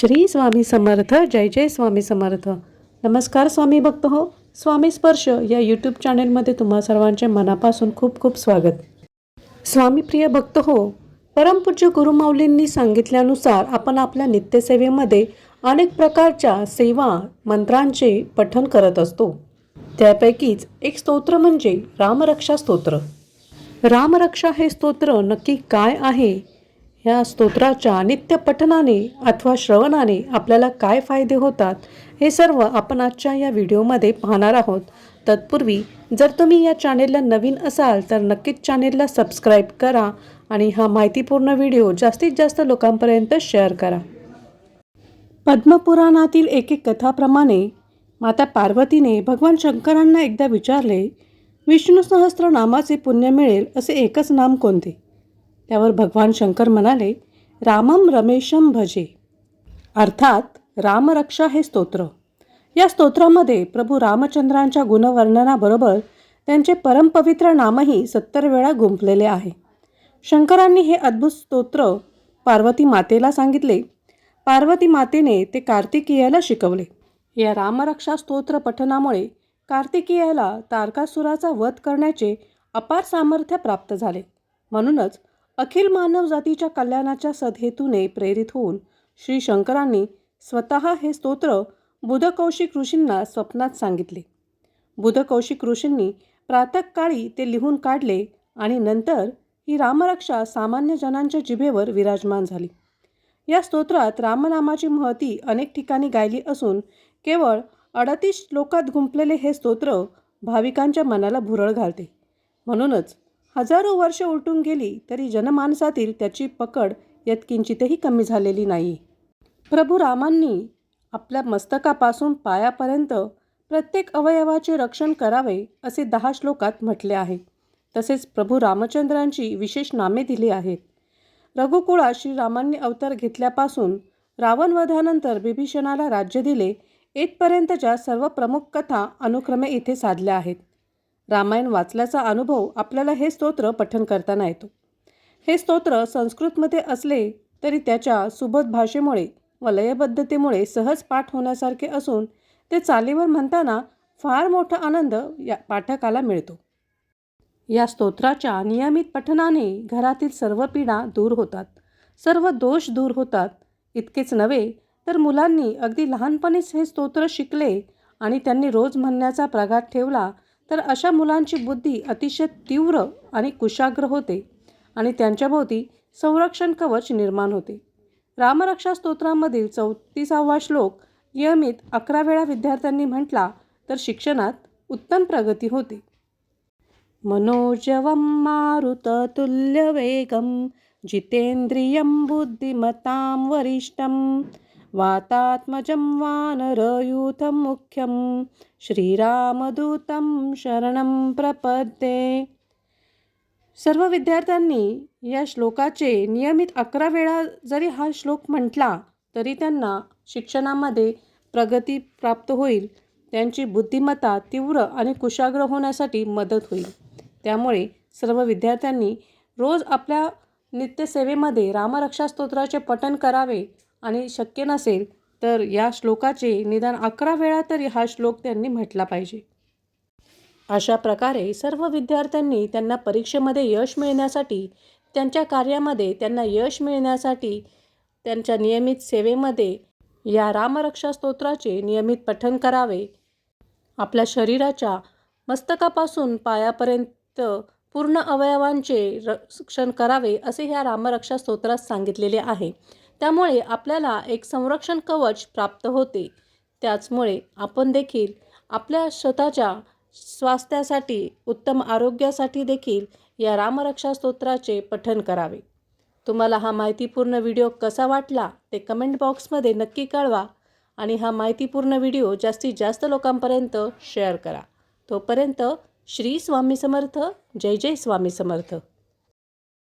श्री स्वामी समर्थ जय जय स्वामी समर्थ. नमस्कार स्वामी भक्त हो स्वामी स्पर्श या यूट्यूब चॅनेलमध्ये तुम्हा सर्वांचे मनापासून खूप खूप स्वागत. स्वामीप्रिय भक्त हो परमपूज्य गुरुमाऊलींनी सांगितल्यानुसार आपण आपल्या नित्यसेवेमध्ये अनेक प्रकारच्या सेवा मंत्रांचे पठन करत असतो. त्यापैकीच एक स्तोत्र म्हणजे रामरक्षा स्तोत्र. रामरक्षा हे स्तोत्र नक्की काय आहे? ह्या स्तोत्राच्या नित्य पठनाने अथवा श्रवणाने आपल्याला काय फायदे होतात हे सर्व आपण आजच्या या व्हिडिओमध्ये पाहणार आहोत. तत्पूर्वी जर तुम्ही या चॅनेलला नवीन असाल तर नक्कीच चॅनेलला सबस्क्राईब करा आणि हा माहितीपूर्ण व्हिडिओ जास्तीत जास्त लोकांपर्यंत शेअर करा. पद्मपुराणातील एक एक कथाप्रमाणे माता पार्वतीने भगवान शंकरांना एकदा विचारले विष्णू सहस्त्र नामाचे पुण्य मिळेल असे एकच नाम कोणते? त्यावर भगवान शंकर म्हणाले रामम रमेशम भजे. अर्थात रामरक्षा हे स्तोत्र. या स्तोत्रामध्ये प्रभू रामचंद्रांच्या गुणवर्णनाबरोबर त्यांचे परमपवित्र नामही सत्तर वेळा गुंफलेले आहे. शंकरांनी हे अद्भुत स्तोत्र पार्वती मातेला सांगितले. पार्वती मातेने ते कार्तिकीयाला शिकवले. या रामरक्षा स्तोत्र पठनामुळे कार्तिकीयाला तारकासुराचा वध करण्याचे अपार सामर्थ्य प्राप्त झाले. म्हणूनच अखिल मानवजातीच्या कल्याणाच्या सदहेतूने प्रेरित होऊन श्री शंकरांनी स्वतः हे स्तोत्र बुधकौशिक ऋषींना स्वप्नात सांगितले. बुधकौशिक ऋषींनी प्रातःकाळी ते लिहून काढले आणि नंतर ही रामरक्षा सामान्य जनांच्या जिभेवर विराजमान झाली. या स्तोत्रात रामनामाची महती अनेक ठिकाणी गायली असून केवळ अडतीस श्लोकात गुंपलेले हे स्तोत्र भाविकांच्या मनाला भुरळ घालते. म्हणूनच हजारो वर्ष उलटून गेली तरी जनमानसातील त्याची पकड यत्किंचितही कमी झालेली नाही. प्रभू रामांनी आपल्या मस्तकापासून पायापर्यंत प्रत्येक अवयवाचे रक्षण करावे असे दहा श्लोकात म्हटले आहे. तसेच प्रभू रामचंद्रांची विशेष नामे दिली आहेत. रघुकुळात श्रीरामांनी अवतार घेतल्यापासून रावणवधानंतर बिभीषणाला राज्य दिले येथपर्यंतच्या सर्व प्रमुख कथा अनुक्रमे इथे साधल्या आहेत. रामायण वाचल्याचा अनुभव आपल्याला हे स्तोत्र पठन करताना येतो. हे स्तोत्र संस्कृतमध्ये असले तरी त्याच्या सुबोध भाषेमुळे व लयबद्धतेमुळे सहज पाठ होण्यासारखे असून ते चालीवर म्हणताना फार मोठा आनंद या पाठकाला मिळतो. या स्तोत्राच्या नियमित पठनाने घरातील सर्व पीडा दूर होतात. सर्व दोष दूर होतात. इतकेच नव्हे तर मुलांनी अगदी लहानपणीच हे स्तोत्र शिकले आणि त्यांनी रोज म्हणण्याचा प्रघात ठेवला तर अशा मुलांची बुद्धी अतिशय तीव्र आणि कुशाग्र होते आणि त्यांच्याभोवती संरक्षण कवच निर्माण होते. रामरक्षा स्तोत्रामधील चौतीसावा श्लोक नियमित अकरा वेळा विद्यार्थ्यांनी म्हटला तर शिक्षणात उत्तम प्रगती होते. मनोजवं मारुततुल्यवेगं जितेन्द्रियं बुद्धिमतां वरिष्ठं वातात्मजं वानरयूथं मुख्यं श्रीरामदूतं शरणं प्रपद्ये. सर्व विद्यार्थ्यांनी या श्लोकाचे नियमित अकरा वेळा जरी हा श्लोक म्हटला तरी त्यांना शिक्षणामध्ये प्रगती प्राप्त होईल. त्यांची बुद्धिमत्ता तीव्र आणि कुशाग्र होण्यासाठी मदत होईल. त्यामुळे सर्व विद्यार्थ्यांनी रोज आपल्या नित्यसेवेमध्ये रामरक्षा स्तोत्राचे पठण करावे आणि शक्य नसेल तर या श्लोकाचे निदान अकरा वेळा तरी हा श्लोक त्यांनी म्हटला पाहिजे. अशा प्रकारे सर्व विद्यार्थ्यांनी त्यांना परीक्षेमध्ये यश मिळण्यासाठी त्यांच्या कार्यामध्ये त्यांना यश मिळण्यासाठी त्यांच्या नियमित सेवेमध्ये या रामरक्षा स्तोत्राचे नियमित पठन करावे. आपल्या शरीराच्या मस्तकापासून पायापर्यंत पूर्ण अवयवांचे रक्षण करावे असे ह्या रामरक्षा स्तोत्रात सांगितलेले आहे. त्यामुळे आपल्याला एक संरक्षण कवच प्राप्त होते. त्याचमुळे आपण देखील आपल्या स्वतःच्या स्वास्थ्यासाठी उत्तम आरोग्यासाठी देखील या रामरक्षा स्तोत्राचे पठण करावे. तुम्हाला हा माहितीपूर्ण व्हिडिओ कसा वाटला ते कमेंट बॉक्समध्ये नक्की कळवा आणि हा माहितीपूर्ण व्हिडिओ जास्तीत जास्त लोकांपर्यंत शेअर करा. तोपर्यंत श्री स्वामी समर्थ जय जय स्वामी समर्थ.